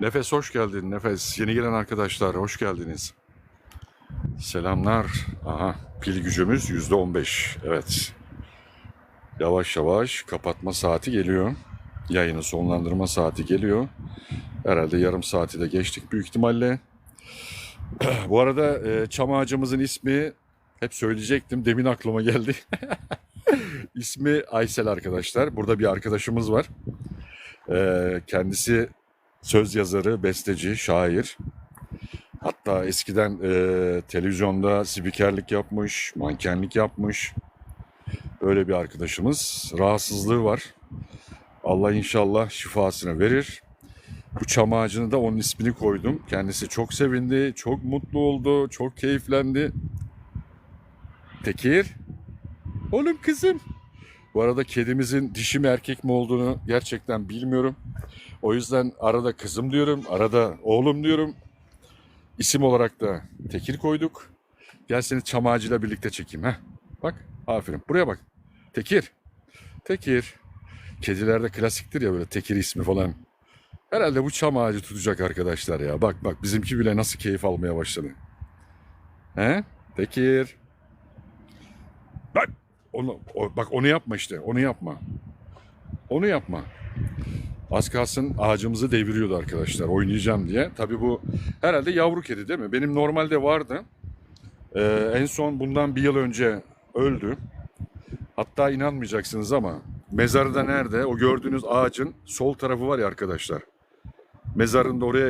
Nefes hoş geldin Nefes. Yeni gelen arkadaşlar hoş geldiniz. Selamlar. Aha pil gücümüz yüzde on beş. Evet. Yavaş yavaş kapatma saati geliyor. Yayını sonlandırma saati geliyor. Herhalde yarım saati de geçtik büyük ihtimalle. Bu arada e, çam ağacımızın ismi hep söyleyecektim. Demin aklıma geldi. İsmi Aysel arkadaşlar. Burada bir arkadaşımız var. E, kendisi söz yazarı, besteci, şair. Hatta eskiden e, televizyonda spikerlik yapmış, mankenlik yapmış. Böyle bir arkadaşımız. Rahatsızlığı var. Allah inşallah şifasını verir. Bu çam ağacını da onun ismini koydum. Kendisi çok sevindi, çok mutlu oldu, çok keyiflendi. Tekir. Oğlum kızım. Bu arada kedimizin dişi mi erkek mi olduğunu gerçekten bilmiyorum. O yüzden arada kızım diyorum, arada oğlum diyorum. İsim olarak da Tekir koyduk. Gel seni çam ağacıyla birlikte çekeyim. ha. Bak, aferin. Buraya bak. Tekir. Tekir. Kedilerde klasiktir ya böyle Tekir ismi falan. Herhalde bu çam ağacı tutacak arkadaşlar ya. Bak bak bizimki bile nasıl keyif almaya başladı. He? Tekir. Bak onu o- bak onu yapma işte. Onu yapma. Onu yapma. Az kalsın ağacımızı deviriyordu arkadaşlar oynayacağım diye. Tabii bu herhalde yavru kedi değil mi? Benim normalde vardı. Ee, en son bundan bir yıl önce öldü. Hatta inanmayacaksınız ama mezarı da nerede? O gördüğünüz ağacın sol tarafı var ya arkadaşlar. Mezarın da oraya